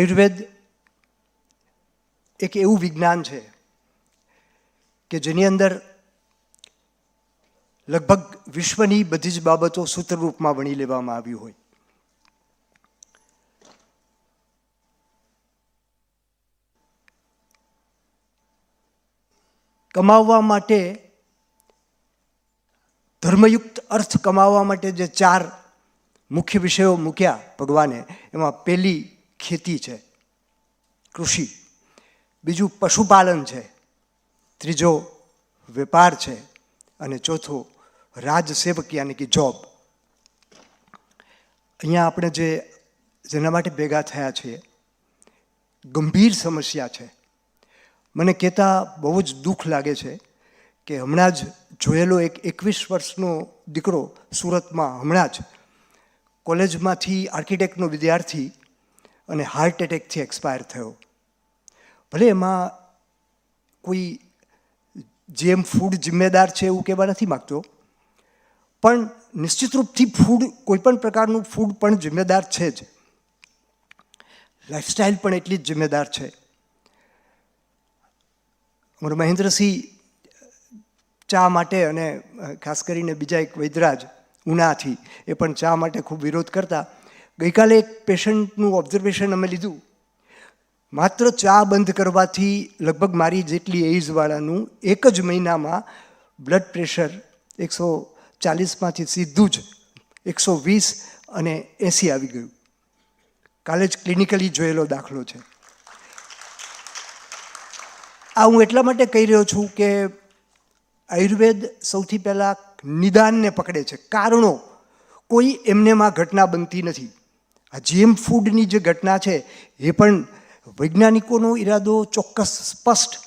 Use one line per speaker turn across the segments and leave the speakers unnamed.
આયુર્વેદ એક એવું વિજ્ઞાન છે કે જેની અંદર લગભગ વિશ્વની બધી જ બાબતો સૂત્રરૂપમાં વણી લેવામાં આવી હોય. કમાવવા માટે ધર્મયુક્ત અર્થ કમાવવા માટે જે ચાર મુખ્ય વિષયો મૂક્યા ભગવાને, એમાં પહેલી ખેતી છે, કૃષિ. બીજું પશુપાલન છે, ત્રીજો વેપાર છે અને ચોથો રાજસેવક યાની કે જોબ અહીંયા આપણે જે જેના માટે ભેગા થયા છીએ, ગંભીર સમસ્યા છે. મને કહેતા બહુ જ દુઃખ લાગે છે કે હમણાં જ જોયેલો એક એકવીસ વર્ષનો દીકરો સુરતમાં હમણાં જ કોલેજમાંથી આર્કિટેક્ટનો વિદ્યાર્થી અને હાર્ટ એટેકથી એક્સપાયર થયો. ભલે એમાં કોઈ જેમ ફૂડ જિમ્મેદાર છે એવું કહેવા નથી માગતો, પણ નિશ્ચિત રૂપથી ફૂડ કોઈપણ પ્રકારનું ફૂડ પણ જિમ્મેદાર છે જ. લાઇફસ્ટાઈલ પણ એટલી જ જિમ્મેદાર છે. અમારો મહેન્દ્રસિંહ ચા માટે અને ખાસ કરીને બીજા એક વૈદરાજ ઉનાથી એ પણ ચા માટે ખૂબ વિરોધ કરતા ગઈકાલે એક પેશન્ટનું ઓબ્ઝર્વેશન અમે લીધું. માત્ર ચા બંધ કરવાથી લગભગ મારી જેટલી એજવાળાનું એક જ મહિનામાં બ્લડ પ્રેશર એકસો ચાલીસમાંથી સીધું જ એકસો વીસ અને એંસી આવી ગયું. કાલે જ ક્લિનિકલી જોયેલો દાખલો છે. આ હું એટલા માટે કહી રહ્યો છું કે આયુર્વેદ સૌથી પહેલાં નિદાનને પકડે છે. કારણો કોઈ એમનેમાં ઘટના બનતી નથી. આ જીએમ ફૂડની જે ઘટના છે, એ પણ વૈજ્ઞાનિકોનો ઈરાદો ચોક્કસ સ્પષ્ટ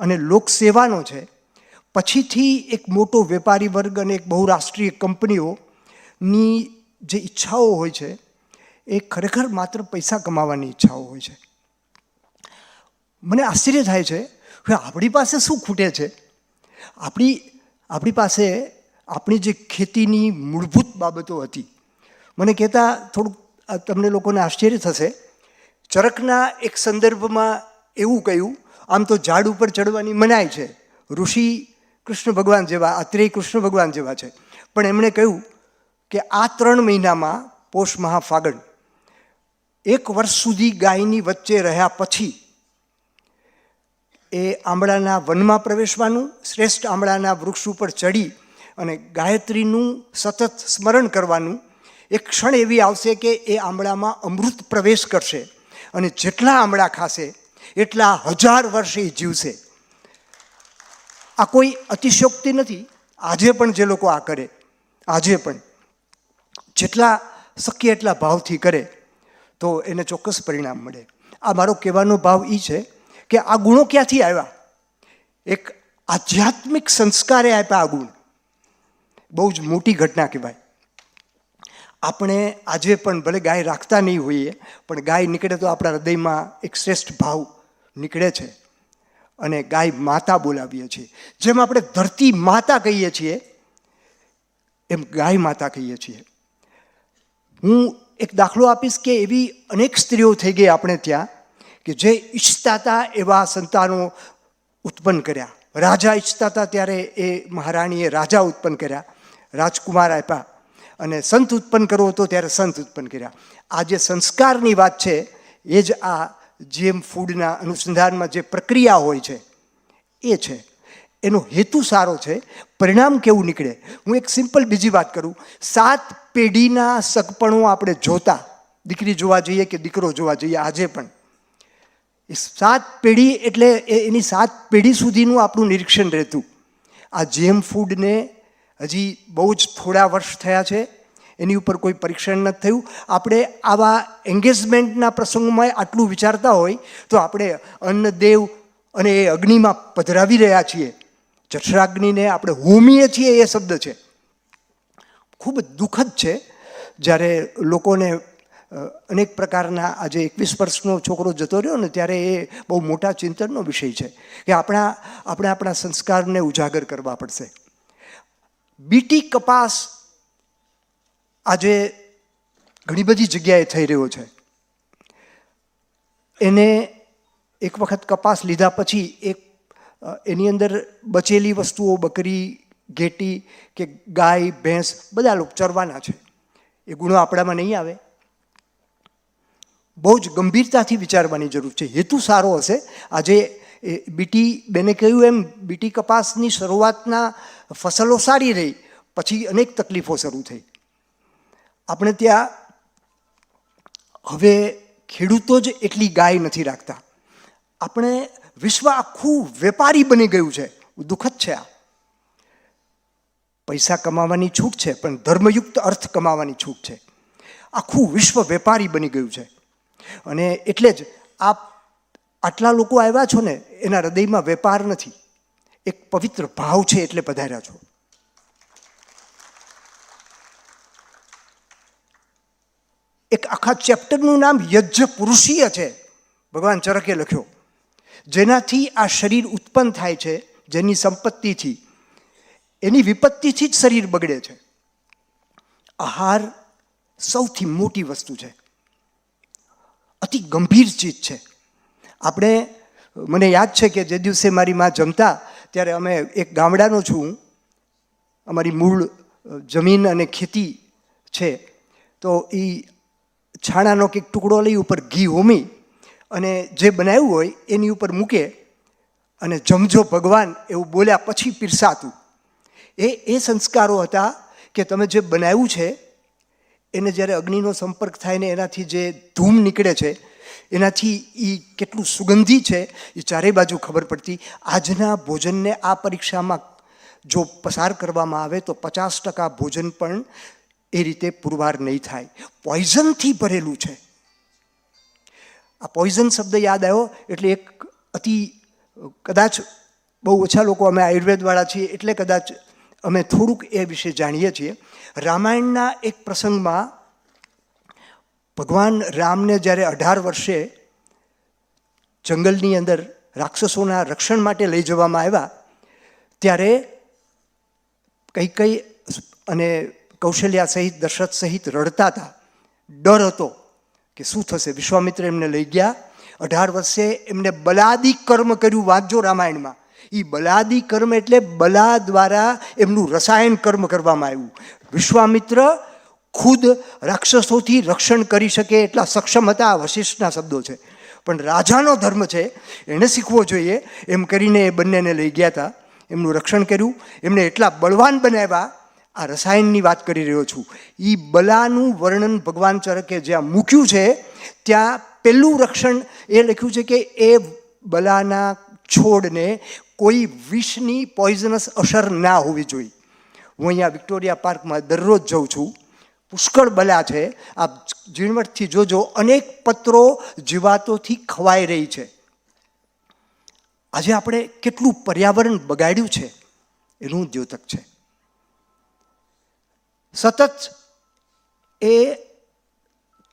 અને લોકસેવાનો છે. પછીથી એક મોટો વેપારી વર્ગ અને એક બહુરાષ્ટ્રીય કંપનીઓની જે ઈચ્છાઓ હોય છે, એ ખરેખર માત્ર પૈસા કમાવાની ઈચ્છાઓ હોય છે. મને આશ્ચર્ય થાય છે કે આપણી પાસે શું ખૂટે છે? આપણી આપણી પાસે, આપણી જે ખેતીની મૂળભૂત બાબતો હતી. મને કહેતા થોડુંક તમને લોકોને આશ્ચર્ય થશે. ચરકના એક સંદર્ભમાં એવું કહ્યું, આમ તો ઝાડ ઉપર ચડવાની મનાય છે. ઋષિ કૃષ્ણ ભગવાન જેવા અત્રેય કૃષ્ણ ભગવાન જેવા છે. પણ એમણે કહ્યું કે આ ત્રણ મહિનામાં પોષ મહા ફાગણ એક વર્ષ સુધી ગાયની વચ્ચે રહ્યા પછી એ આંબળાના વનમાં પ્રવેશવાનું, શ્રેષ્ઠ આંબળાના વૃક્ષ ઉપર ચડી અને ગાયત્રીનું સતત સ્મરણ કરવાનું એક ક્ષણ એવી આવશે કે એ આંબળામાં અમૃત પ્રવેશ કરશે અને જેટલા આંબળા ખાશે, એટલા હજાર વર્ષે જીવશે. આ કોઈ અતિશયોક્તિ નથી. આજે પણ જે લોકો આ કરે, આજે પણ જેટલા શક્ય એટલા ભાવથી કરે, તો એને ચોક્કસ પરિણામ મળે. આ મારો કહેવાનો ભાવ એ છે કે આ ગુણો ક્યાંથી આવ્યા? એક આધ્યાત્મિક સંસ્કારે આપ્યા આ ગુણ. બહુ જ મોટી ઘટના કહેવાય. આપણે આજે પણ ભલે ગાય રાખતા નહીં હોઈએ, પણ ગાય નીકળે તો આપણા હૃદયમાં એક શ્રેષ્ઠ ભાવ નીકળે છે. અને ગાય માતા બોલાવીએ છીએ. જેમ આપણે ધરતી માતા કહીએ છીએ, એમ ગાય માતા કહીએ છીએ. હું એક દાખલો આપીશ કે એવી અનેક સ્ત્રીઓ થઈ ગઈ આપણે ત્યાં, કે જે ઈચ્છતા હતા એવા સંતાનો ઉત્પન્ન કર્યા. રાજા ઈચ્છતા હતા ત્યારે એ મહારાણીએ રાજા ઉત્પન્ન કર્યા. રાજકુમાર આપ્યા. અને સંત ઉત્પન્ન કરવો હતો ત્યારે સંત ઉત્પન્ન કર્યા. આ જે સંસ્કારની વાત છે, એ જ આ જીએમ ફૂડના અનુસંધાનમાં જે પ્રક્રિયા હોય છે, એ છે. એનો હેતુ સારો છે, પરિણામ કેવું નીકળે? હું એક સિમ્પલ બીજી વાત કરું. સાત પેઢીના સગપણો આપણે જોતા. દીકરી જોવા જઈએ કે દીકરો જોવા જઈએ, આજે પણ. સાત પેઢી એટલે એની સાત પેઢી સુધીનું આપણું નિરીક્ષણ રહેતું. આ જેમ ફૂડને હજી બહુ જ થોડા વર્ષ થયા છે. એની ઉપર કોઈ પરીક્ષણ નથી થયું. આપણે આવા એન્ગેજમેન્ટના પ્રસંગોમાં આટલું વિચારતા હોય તો આપણે અન્નદેવ અને એ અગ્નિમાં પધરાવી રહ્યા છીએ. જઠરાગ્નિને આપણે હોમીએ છીએ એ શબ્દ છે. ખૂબ દુઃખદ છે. જ્યારે લોકોને અનેક પ્રકારના આજે એકવીસ વર્ષનો છોકરો જતો રહ્યો ને ત્યારે એ બહુ મોટા ચિંતનનો વિષય છે કે આપણા, આપણે આપણા સંસ્કારને ઉજાગર કરવા પડશે. બીટી કપાસ આજે ઘણી બધી જગ્યાએ થઈ રહ્યો છે. એને એક વખત કપાસ લીધા પછી એક એની અંદર બચેલી વસ્તુઓ, બકરી, ઘેટી કે ગાય, ભેંસ બધા લોકો ચરવાના છે. એ ગુણો આપણામાં નહીં આવે. બહુ જ ગંભીરતાથી વિચારવાની જરૂર છે. હેતુ સારો હશે. આજે એ બીટી, બેને કહ્યું એમ, બીટી કપાસની શરૂઆતના ફસલો સારી રહી, પછી અનેક તકલીફો શરૂ થઈ. આપણે ત્યાં હવે ખેડૂતો જ એટલી ગાય નથી રાખતા. આપણે વિશ્વ આખું વેપારી બની ગયું છે, દુઃખદ છે આ. પૈસા કમાવાની છૂટ છે, પણ ધર્મયુક્ત અર્થ કમાવાની છૂટ છે. આખું વિશ્વ વેપારી બની ગયું છે. અને એટલે જ આપ આટલા લોકો આવ્યા છો ને, એના હૃદયમાં વેપાર નથી. એક પવિત્ર ભાવ છે એટલે પધાર્યા છો. એક આખા ચેપ્ટરનું નામ યજ્ઞ પુરુષીય છે. ભગવાન ચરકે લખ્યો. જેનાથી આ શરીર ઉત્પન્ન થાય છે, જેની સંપત્તિથી. એની વિપત્તિથી જ શરીર બગડે છે. આહાર સૌથી મોટી વસ્તુ છે. અતિ ગંભીર ચીજ છે. આપણે, મને યાદ છે કે જે દિવસે મારી માં જમતા, ત્યારે અમે એક ગામડાનો છું અમારી મૂળ જમીન અને ખેતી છે. તો એ છાણાનો કંઈક ટુકડો લઈ ઉપર ઘી હોમી અને જે બનાવ્યું હોય એની ઉપર મૂકે અને જમજો ભગવાન એવું બોલ્યા પછી પીરસાતું. એ એ સંસ્કારો હતા કે તમે જે બનાવ્યું છે, એને જ્યારે અગ્નિનો સંપર્ક થાય ને એનાથી જે ધૂમ નીકળે છે એનાથી એ કેટલું સુગંધી છે એ ચારે બાજુ ખબર પડતી. આજના ભોજનને આ પરીક્ષામાં જો પસાર કરવામાં આવે તો પચાસ ટકા ભોજન પણ એ રીતે પુરવાર નહીં થાય. પોઈઝનથી ભરેલું છે. આ પોઈઝન શબ્દ યાદ આવ્યો એટલે એક અતિ કદાચ બહુ ઓછા લોકો અમે આયુર્વેદવાળા છીએ એટલે કદાચ અમે થોડુંક એ વિશે જાણીએ છીએ. રામાયણના એક પ્રસંગમાં ભગવાન રામને જ્યારે અઢાર વર્ષે જંગલની અંદર રાક્ષસોના રક્ષણ માટે લઈ જવામાં આવ્યા, ત્યારે કઈ કઈ અને કૌશલ્યા સહિત, દશરથ સહિત રડતા હતા. ડર હતો કે શું થશે? વિશ્વામિત્ર એમને લઈ ગયા. અઢાર વર્ષે એમને બલાદી કર્મ કર્યું વાંચજો રામાયણમાં. એ બલાદી કર્મ એટલે બલા દ્વારા એમનું રસાયણ કર્મ કરવામાં આવ્યું. વિશ્વામિત્ર ખુદ રાક્ષસોથી રક્ષણ કરી શકે એટલા સક્ષમ હતા, આ વશિષ્ઠના શબ્દો છે. પણ રાજાનો ધર્મ છે એણે શીખવો જોઈએ. એમ કરીને એ બંનેને લઈ ગયા હતા. એમનું રક્ષણ કર્યું. એમને એટલા બળવાન બનાવ્યા. આ રસાયણની વાત કરી રહ્યો છું. એ બલાનું વર્ણન ભગવાન ચરકે જ્યાં મૂક્યું છે, ત્યાં પહેલું રક્ષણ એ લખ્યું છે કે એ બલાના છોડને કોઈ વિષની પોઈઝનસ અસર ના હોવી જોઈએ. હું અહીંયા વિક્ટોરિયા પાર્કમાં દરરોજ જઉં છું. પુષ્કળ બલા છે. આપ ઝીણવટથી જોજો, અનેક પત્રો જીવાતોથી ખવાઈ રહી છે. આજે આપણે કેટલું પર્યાવરણ બગાડ્યું છે એનું દ્યોતક છે. સતત એ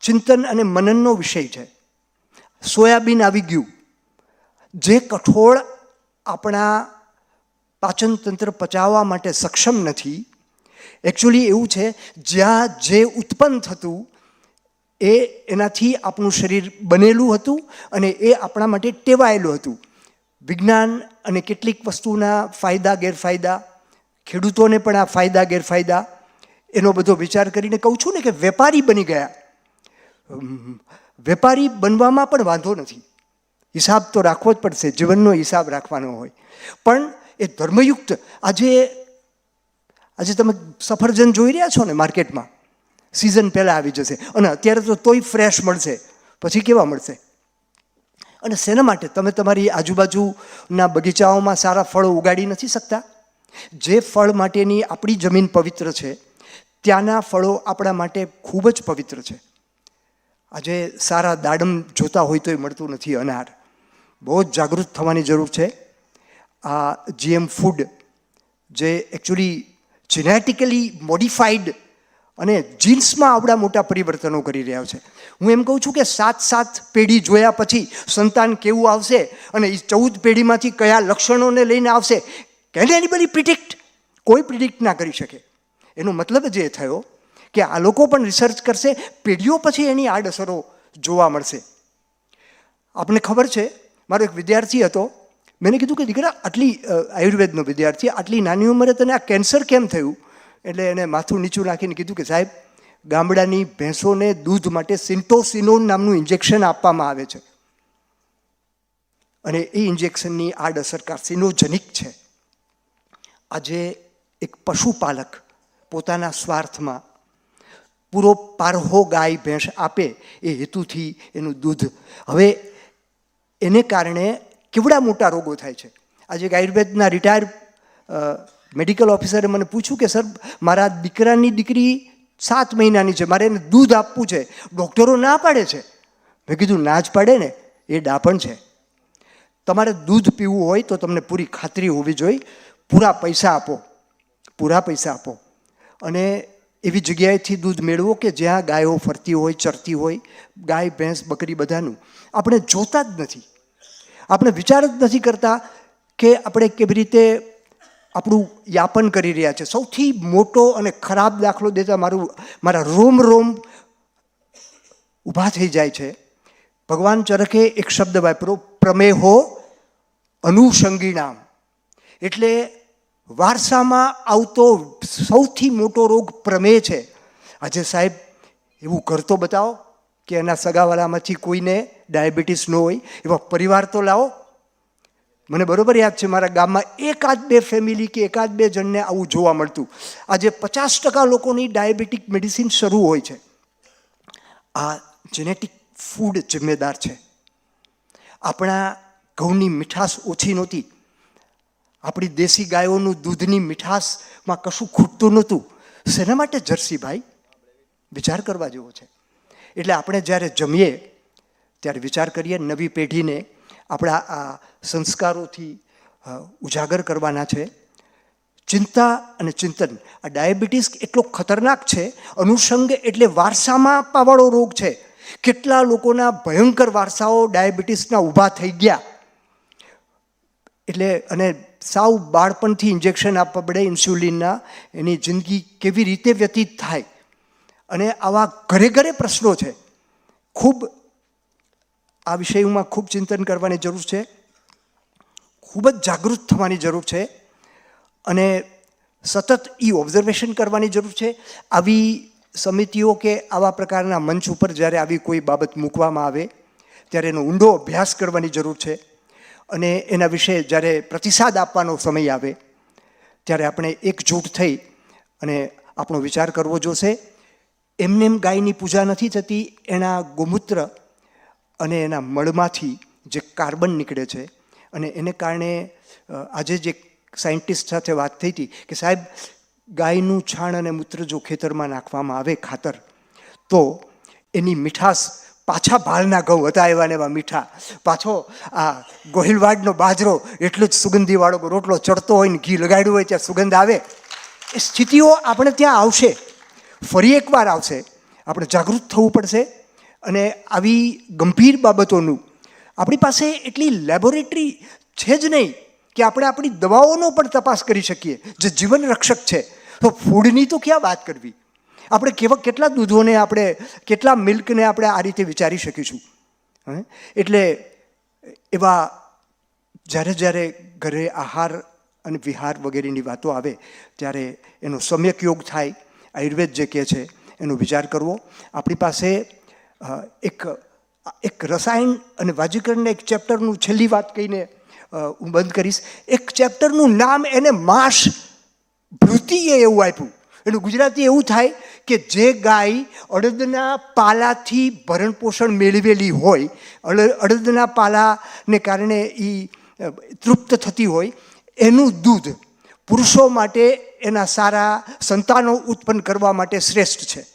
ચિંતન અને મનનનો વિષય છે. સોયાબીન આવી ગયું. જે કઠોળ આપણા પાચનતંત્ર પચાવવા માટે સક્ષમ નથી એકચ્યુઅલી એવું છે, જ્યાં જે ઉત્પન્ન થતું, એ એનાથી આપણું શરીર બનેલું હતું અને એ આપણા માટે ટેવાયેલું હતું. વિજ્ઞાન અને કેટલીક વસ્તુના ફાયદા, ગેરફાયદા, ખેડૂતોને પણ આ ફાયદા, ગેરફાયદા, એનો બધો વિચાર કરીને કહું છું ને કે વેપારી બની ગયા. વેપારી બનવામાં પણ વાંધો નથી. હિસાબ તો રાખવો જ પડશે, જીવનનો હિસાબ રાખવાનો હોય. પણ એ ધર્મયુક્ત, આજે આજે તમે સફરજન જોઈ રહ્યા છો ને માર્કેટમાં? સિઝન પહેલાં આવી જશે. અને અત્યારે તો તોય ફ્રેશ મળશે. પછી કેવા મળશે? અને શેના માટે? તમે તમારી આજુબાજુના બગીચાઓમાં સારા ફળો ઉગાડી નથી શકતા? જે ફળ માટેની આપણી જમીન પવિત્ર છે, ત્યાંના ફળો આપણા માટે ખૂબ જ પવિત્ર છે. આજે સારા દાડમ જોતા હોય તોય મળતું નથી અનાર. બહુ જ જાગૃત થવાની જરૂર છે. આ જીએમ ફૂડ જે એકચ્યુઅલી જેનેટિકલી મોડિફાઈડ અને જીન્સમાં આવડા મોટા પરિવર્તનો કરી રહ્યા છે. હું એમ કહું છું કે સાત સાત પેઢી જોયા પછી સંતાન કેવું આવશે અને એ ચૌદ પેઢીમાંથી કયા લક્ષણોને લઈને આવશે કેન એનીબડી પ્રિડિક્ટ કોઈ પ્રિડિક્ટ ના કરી શકે. એનો મતલબ જ એ થયો કે આ લોકો પણ રિસર્ચ કરશે, પેઢીઓ પછી એની આડઅસરો જોવા મળશે. આપને ખબર છે, મારો એક વિદ્યાર્થી હતો મેં કીધું કે દીકરા, આટલી આયુર્વેદનો વિદ્યાર્થી, આટલી નાની ઉંમરે તને આ કેન્સર કેમ થયું? એટલે એને માથું નીચું નાખીને કીધું કે, સાહેબ, ગામડાની ભેંસોને દૂધ માટે સિન્ટોસિનોન નામનું ઇન્જેક્શન આપવામાં આવે છે. અને એ ઇન્જેક્શનની આડઅસર કાર્સિનોજનિક છે. આજે એક પશુપાલક પોતાના સ્વાર્થમાં પૂરો પારહો ગાય ભેંસ આપે એ હેતુથી એનું દૂધ. હવે એને કારણે કેવડા મોટા રોગો થાય છે? આજે એક આયુર્વેદના રિટાયર મેડિકલ ઓફિસરે મને પૂછ્યું કે, સર, મારા દીકરાની દીકરી સાત મહિનાની છે, મારે એને દૂધ આપવું છે. ડૉક્ટરો ના પાડે છે? મેં કીધું, ના જ પાડે ને, એ ડાપણ છે. તમારે દૂધ પીવું હોય તો તમને પૂરી ખાતરી હોવી જોઈએ. પૂરા પૈસા આપો. પૂરા પૈસા આપો. અને એવી જગ્યાએથી દૂધ મેળવો કે જ્યાં ગાયો ફરતી હોય, ચરતી હોય, ગાય, ભેંસ, બકરી બધાનું. આપણે જોતા જ નથી. આપણે વિચાર જ નથી કરતા કે આપણે કેવી રીતે આપણું યાપન કરી રહ્યા છે. સૌથી મોટો અને ખરાબ દાખલો દેતા મારું, મારા રોમ રોમ ઊભા થઈ જાય છે. ભગવાન ચરખે એક શબ્દ વાપરો પ્રમેહો અનુષંગીણામ એટલે વારસામાં આવતો સૌથી મોટો રોગ પ્રમેહ છે. આજે સાહેબ એવું કરતો બતાવો કે એના સગાવાલામાંથી કોઈને ડાયાબિટીસ ન હોય, એવા પરિવાર તો લાવો. મને બરોબર યાદ છે, મારા ગામમાં એકાદ બે ફેમિલી કે એકાદ બે જણને આવું જોવા મળતું. આજે પચાસ ટકા લોકોની ડાયાબિટીક મેડિસિન શરૂ હોય છે. આ જેનેટિક ફૂડ જિમ્મેદાર છે. આપણા ઘઉંની મીઠાશ ઓછી નહોતી. આપણી દેશી ગાયોનું દૂધની મીઠાશમાં કશું ખૂટતું નહોતું. શેના માટે જર્સી ભાઈ? વિચાર કરવા જેવો છે. એટલે આપણે જ્યારે જમીએ ત્યારે વિચાર કરીએ, નવી પેઢીને આપણા આ સંસ્કારોથી ઉજાગર કરવાના છે. ચિંતા અને ચિંતન, આ ડાયાબિટીસ એટલો ખતરનાક છે અનુષંગ એટલે વારસામાં આપવાવાળો રોગ છે. કેટલા લોકોના ભયંકર વારસાઓ ડાયાબિટીસના ઊભા થઈ ગયા. એટલે, અને સાવ બાળપણથી ઇન્જેક્શન આપવા પડે ઇન્સ્યુલિનના, એની જિંદગી કેવી રીતે વ્યતીત થાય? અને આવા ઘરે ઘરે પ્રશ્નો છે. ખૂબ આ વિષયમાં ખૂબ ચિંતન કરવાની જરૂર છે. ખૂબ જ જાગૃત થવાની જરૂર છે. અને સતત એ ઓબ્ઝર્વેશન કરવાની જરૂર છે. આવી સમિતિઓ કે આવા પ્રકારના મંચ ઉપર જ્યારે આવી કોઈ બાબત મૂકવામાં આવે, ત્યારે એનો ઊંડો અભ્યાસ કરવાની જરૂર છે. અને એના વિશે જ્યારે પ્રતિસાદ આપવાનો સમય આવે, ત્યારે આપણે એકજૂટ થઈ અને આપણો વિચાર કરવો જોશે. એમને એમ ગાયની પૂજા નથી થતી, એના ગોમૂત્ર અને એના મળમાંથી જે કાર્બન નીકળે છે અને એને કારણે આજે જે સાયન્ટિસ્ટ સાથે વાત થઈ હતી કે સાહેબ, ગાયનું છાણ અને મૂત્ર જો ખેતરમાં નાખવામાં આવે ખાતર, તો એની મીઠાશ પાછા ભાલના ઘઉં હતા એવા ને એવા મીઠા. પાછો આ ગોહિલવાડનો બાજરો એટલો જ સુગંધીવાળો રોટલો ચડતો હોય ને ઘી લગાડ્યું હોય ત્યાં સુગંધ આવે. એ સ્થિતિઓ આપણે ત્યાં આવશે. ફરી એકવાર આવશે. આપણે જાગૃત થવું પડશે. અને આવી ગંભીર બાબતોનું. આપણી પાસે એટલી લેબોરેટરી છે જ નહીં કે આપણે આપણી દવાઓનો પણ તપાસ કરી શકીએ, જે જીવન રક્ષક છે. તો ફૂડની તો ક્યાં વાત કરવી? આપણે કેવા, કેટલા દૂધોને આપણે, કેટલા મિલ્કને આપણે આ રીતે વિચારી શકીશું? એટલે એવા જ્યારે જ્યારે ઘરે આહાર અને વિહાર વગેરેની વાતો આવે, ત્યારે એનો સમ્યક યોગ થાય. આયુર્વેદ જે કહે છે, એનો વિચાર કરવો. આપણી પાસે એક એક રસાયણ અને વાજીકરણના એક ચેપ્ટરનું છેલ્લી વાત કહીને હું બંધ કરીશ. એક ચેપ્ટરનું નામ એને માસ ભૃતિએ એવું આપ્યું. એનું ગુજરાતી એવું થાય કે જે ગાય અડદના પાલાથી ભરણ પોષણ મેળવેલી હોય, અડ- અડદના પાલાને કારણે એ તૃપ્ત થતી હોય, એનું દૂધ પુરુષો માટે એના સારા સંતાનો ઉત્પન્ન કરવા માટે શ્રેષ્ઠ છે.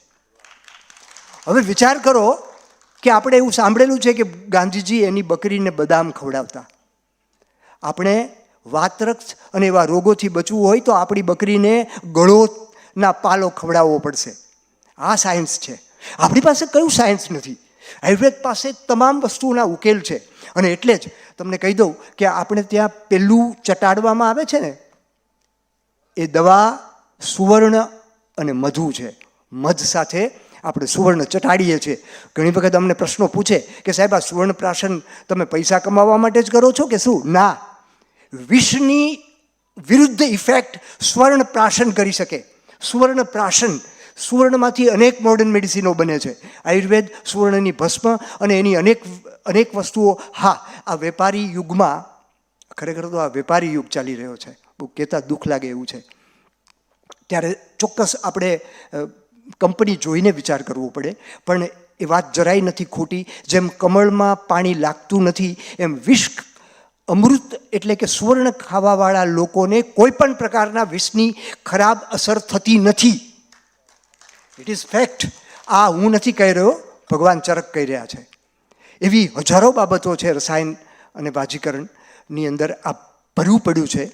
હવે વિચાર કરો કે આપણે એવું સાંભળેલું છે કે ગાંધીજી એની બકરીને બદામ ખવડાવતા. આપણે વાતરક્ષ અને એવા રોગોથી બચવું હોય તો આપણી બકરીને ગળોના પાલો ખવડાવવો પડશે. આ સાયન્સ છે. આપણી પાસે કયું સાયન્સ નથી? આયુર્વેદ પાસે તમામ વસ્તુઓના ઉકેલ છે. અને એટલે જ તમને કહી દઉં કે આપણે ત્યાં પેલું ચટાડવામાં આવે છે ને, એ દવા સુવર્ણ અને મધુ છે. મધ સાથે આપણે સુવર્ણ ચટાડીએ છીએ. ઘણી વખત અમને પ્રશ્નો પૂછે કે સાહેબ, આ સુવર્ણ પ્રાશન તમે પૈસા કમાવા માટે જ કરો છો કે શું? ના. વિષની વિરુદ્ધ ઇફેક્ટ સ્વર્ણ પ્રાશન કરી શકે. સુવર્ણ પ્રાશન સુવર્ણમાંથી અનેક મોડર્ન મેડિસિનો બને છે. આયુર્વેદ, સુવર્ણની ભસ્મ અને એની અનેક અનેક વસ્તુઓ. હા, આ વેપારી યુગમાં, ખરેખર તો આ વેપારી યુગ ચાલી રહ્યો છે. બહુ કહેતા દુઃખ લાગે એવું છે. ત્યારે ચોક્કસ આપણે કંપની જોઈને વિચાર કરવો પડે, પણ એ વાત જરાય નથી ખોટી. જેમ કમળમાં પાણી લાગતું નથી, એમ વિષ અમૃત એટલે કે સુવર્ણ ખાવાવાળા લોકોને કોઈ પણ પ્રકારના વિષની ખરાબ અસર થતી નથી. ઇટ ઇઝ ફેક્ટ આ હું નથી કહી રહ્યો, ભગવાન ચરક કહી રહ્યા છે. એવી હજારો બાબતો છે રસાયણ અને વાજીકરણની અંદર આ ભરવું પડ્યું છે.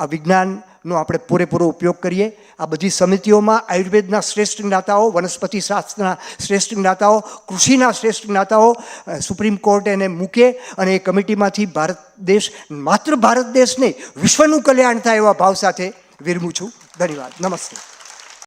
આ વિજ્ઞાનનો આપણે પૂરેપૂરો ઉપયોગ કરીએ. આ બધી સમિતિઓમાં આયુર્વેદના શ્રેષ્ઠ જ્ઞાતાઓ, વનસ્પતિ શાસ્ત્રના શ્રેષ્ઠ જ્ઞાતાઓ, કૃષિના શ્રેષ્ઠ જ્ઞાતાઓ સુપ્રીમ કોર્ટ એને મૂકે અને એ કમિટીમાંથી ભારત દેશ, માત્ર ભારત દેશ નહીં, વિશ્વનું કલ્યાણ થાય એવા ભાવ સાથે વિરમું છું. ધન્યવાદ. નમસ્તે.